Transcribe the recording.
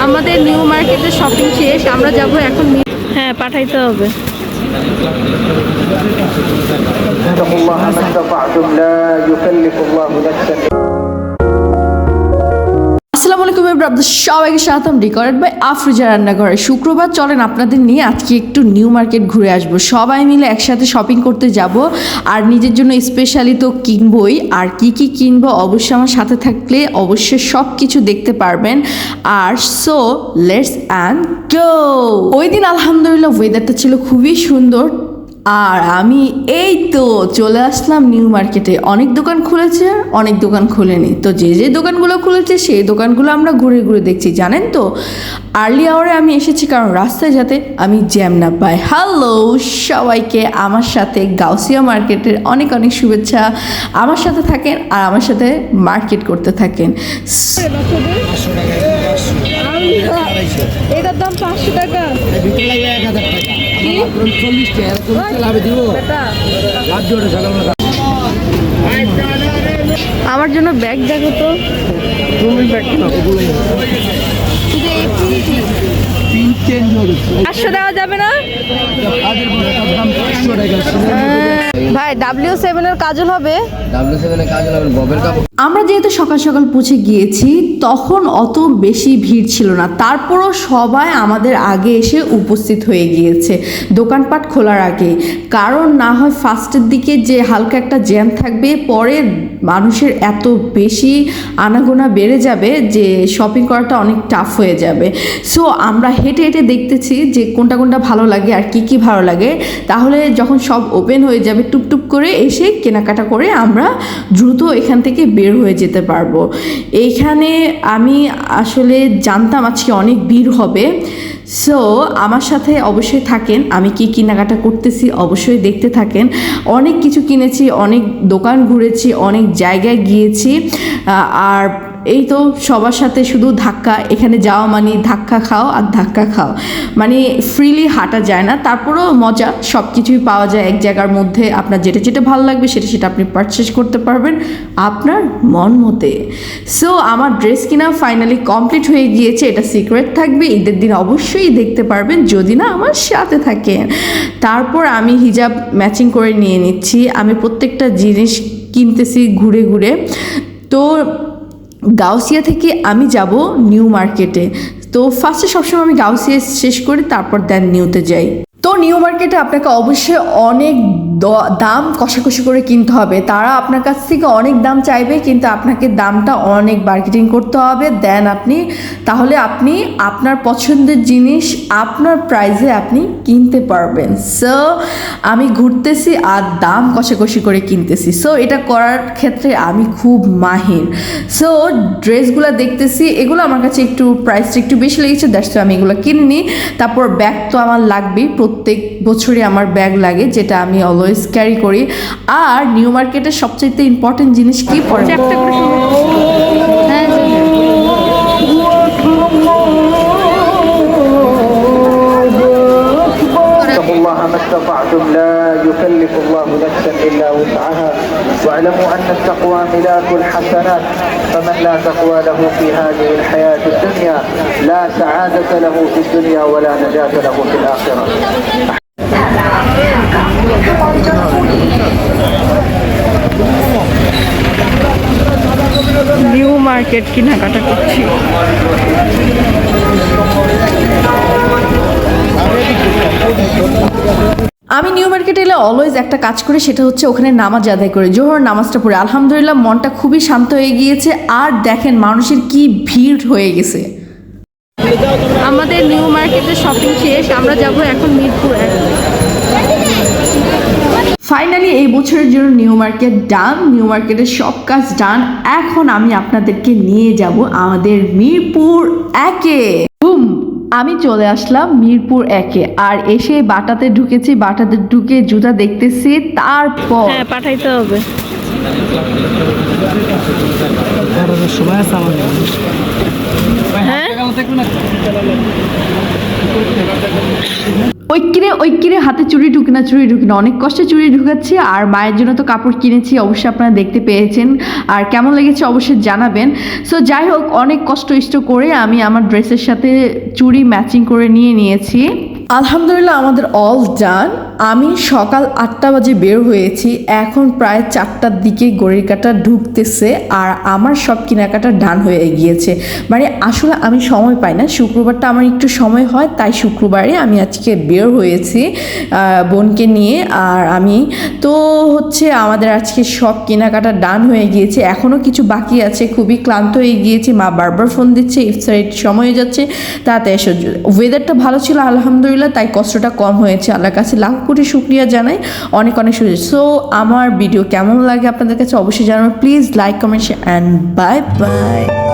আমাদের নিউ মার্কেটের শপিং শেষ আমরা যাব এখন মি- হ্যাঁ পাঠাইতে হবে اتقوا الله ما استطعتم لا يكلف الله نفسا এবার আপনাদের সবাইকে স্বাগতম। রেকর্ডেড বাই আফরোজা রান্নাঘরে। শুক্রবার চলেন আপনাদের নিয়ে আজকে একটু নিউ মার্কেট ঘুরে আসব। সবাই মিলে একসাথে শপিং করতে যাব। আর নিজের জন্য স্পেশালি তো কিনবই। আর কি কি কিনবো অবশ্যই আমার সাথে থাকলে অবশ্যই সব কিছু দেখতে পারবেন। আর সো লেটস অ্যান্ড গো ওই দিন আলহামদুলিল্লাহ ওয়েদারটা ছিল খুবই সুন্দর। আর আমি এই তো চলে আসলাম নিউ মার্কেটে। অনেক দোকান খুলেছে অনেক দোকান খুলেনি। তো যে যে দোকানগুলো খুলেছে সেই দোকানগুলো আমরা ঘুরে ঘুরে দেখছি জানেন তো? আর্লি আওয়ারে আমি এসেছি কারণ রাস্তায় যাতে আমি জ্যাম না পাই। হ্যালো সবাইকে আমার সাথে গাউসিয়া মার্কেটের অনেক অনেক শুভেচ্ছা। আমার সাথে থাকেন আর আমার সাথে মার্কেট করতে থাকেন। এটার দাম পাঁচশো টাকা। চল্লিশ টাকা আমার জন্য ব্যাগ দেখো তো তুমি ব্যাগ হবে। পাঁচশো দেওয়া যাবে না? টাকা ভাই ডাব্লিউ সেভেনের কাজল হবে। ডাব্লিউ সেভেনে কাজ হলে ববের কাপড়। আমরা যেহেতু সকাল সকাল পৌঁছে গিয়েছি, তখন অত বেশি ভিড় ছিল না। তারপরও সবাই আমাদের আগে এসে উপস্থিত হয়ে গিয়েছে দোকানপাট খোলার আগে। কারণ না হয় ফার্স্টের দিকে যে হালকা একটা জ্যাম থাকবে, পরে মানুষের এত বেশি আনাগোনা বেড়ে যাবে যে শপিং করাটা অনেক টাফ হয়ে যাবে। সো আমরা হেঁটে হেঁটে দেখতেছি যে কোনটা কোনটা ভালো লাগে আর কি কি ভালো লাগে। তাহলে যখন সব ওপেন হয়ে যাবে, টুপটুপ করে এসে কেনাকাটা করে আমরা দ্রুত এখান থেকে বের হয়ে যেতে পারব। এইখানে আমি আসলে জানতাম আজকে অনেক ভিড় হবে। সো আমার সাথে অবশ্যই থাকেন। আমি কি কেনাকাটা করতেছি অবশ্যই দেখতে থাকেন। অনেক কিছু কিনেছি, অনেক দোকান ঘুরেছি, অনেক জায়গায় গিয়েছি। আর এই তো সবার সাথে শুধু ধাক্কা, এখানে যাওয়া মানে ধাক্কা খাও আর ধাক্কা খাও। মানে ফ্রিলি হাঁটা যায় না, তারপরেও মজা সব কিছুই পাওয়া যায় এক জায়গার মধ্যে। আপনার যেটা যেটা ভালো লাগবে সেটা সেটা আপনি পারচেস করতে পারবেন আপনার মন মতে। সো আমার ড্রেস কিনা ফাইনালি কমপ্লিট হয়ে গিয়েছে, এটা সিক্রেট থাকবে, ঈদের দিন অবশ্যই দেখতে পারবেন, যদি না আমার সাথে থাকেন। তারপর আমি হিজাব ম্যাচিং করে নিয়ে নিচ্ছি। আমি প্রত্যেকটা জিনিস কিনতেছি ঘুরে ঘুরে। তো গাউসিয়া থেকে আমি যাব নিউ মার্কেটে। তো ফার্স্টে সবসময় আমি গাউসিয়া শেষ করে, তারপর দেন নিউতে যাই। তো নিউ মার্কেটে আপনাকে অবশ্যই অনেক দাম কষাকষি করে কিনতে হবে। তারা আপনার কাছ থেকে অনেক দাম চাইবে, কিন্তু আপনাকে দামটা অনেক মার্কেটিং করতে হবে। দেন আপনি, তাহলে আপনি আপনার পছন্দের জিনিস আপনার প্রাইসে আপনি কিনতে পারবেন। সো আমি ঘুরতেছি আর দাম কষাকষি করে কিনতেছি। সো এটা করার ক্ষেত্রে আমি খুব মাহির। সো ড্রেসগুলো দেখতেছি, এগুলো আমার কাছে একটু প্রাইসটা একটু বেশি লেগেছে দ্যাটস আমি এগুলো কিনিনি। তারপর ব্যাগ তো আমার লাগবেই, প্রত্যেক বছরই আমার ব্যাগ লাগে, যেটা আমি অলওয়েজ ক্যারি করি আর নিউ মার্কেটের সবচেয়ে ইম্পর্টেন্ট জিনিস কি পরে একটা করে শুরু হ্যাঁ اتقوا الله ما استطعتم لا يكلف الله نفسا الا وسعها واعلموا ان التقوى ملاك الحسنات فمن لا تقوى له في هذه الحياه الدنيا لا سعاده له في الدنيا ولا نجاه له في الاخره নিউ মার্কেট কেনাকাটা করছি। আমি নিউ মার্কেটে এলে অলওয়েজ একটা কাজ করি সেটা হচ্ছে ওখানে নামাজ আদায় করে জোহর নামাজটা পড়ে। আলহামদুলিল্লাহ মনটা খুবই শান্ত হয়ে গিয়েছে। আর দেখেন মানুষের কি ভিড় হয়ে গেছে। আমাদের নিউ মার্কেটের শপিং শেষ আমরা যাব এখন মিরপুর। ফাইনালি এই বছরের জন্য নিউ মার্কেট ডান নিউ মার্কেটের সব কাজ ডান এখন আমি আপনাদেরকে নিয়ে যাব আমাদের মিরপুর একে। বুম আমি চলে আসলাম মিরপুর একে। আর এসে বাটাতে ঢুকেছি বাটাতে ঢুকে জুতা দেখতেছি তারপর হ্যাঁ পাঠাইতে হবে। সময় আছে আমাদের হ্যাঁ? ঐক্যে কিনে হাতে চুরি ঢুকে না চুড়ি ঢুকে না। অনেক কষ্টে চুরি ঢুকাচ্ছি আর মায়ের জন্য তো কাপড় কিনেছি, অবশ্যই আপনারা দেখতে পেয়েছেন। আর কেমন লেগেছে অবশ্যই জানাবেন। সো যাই হোক, অনেক কষ্ট ইষ্ট করে আমি আমার ড্রেসের সাথে চুড়ি ম্যাচিং করে নিয়ে নিয়েছি। আলহামদুলিল্লাহ আমাদের অল ডান আমি সকাল আটটা বাজে বের হয়েছি। এখন প্রায় চারটার দিকে গড়ির কাটা ঢুকতেছে আর আমার সব কেনাকাটা ডান হয়ে গিয়েছে। মানে আসলে আমি সময় পাই না। শুক্রবারটা আমার একটু সময় হয়, তাই শুক্রবারে আমি আজকে বের হয়েছি বোনকে নিয়ে আর আমি। তো হচ্ছে আমাদের আজকে সব কেনাকাটা ডান হয়ে গিয়েছে। এখনও কিছু বাকি আছে। খুবই ক্লান্ত হয়ে গিয়েছি। মা বারবার ফোন দিচ্ছে, ইফতারের সময় হয়ে যাচ্ছে। তাতে এসো ওয়েদারটা ভালো ছিল আলহামদুলিল্লাহ, তাই কষ্টটা কম হয়েছে। আল্লাহর কাছে লাখ কোটি শুক্রিয়া জানাই। অনেক অনেক সুযোগ সো আমার ভিডিও কেমন লাগে আপনাদের কাছে অবশ্যই জানাবেন। Please like comment and bye bye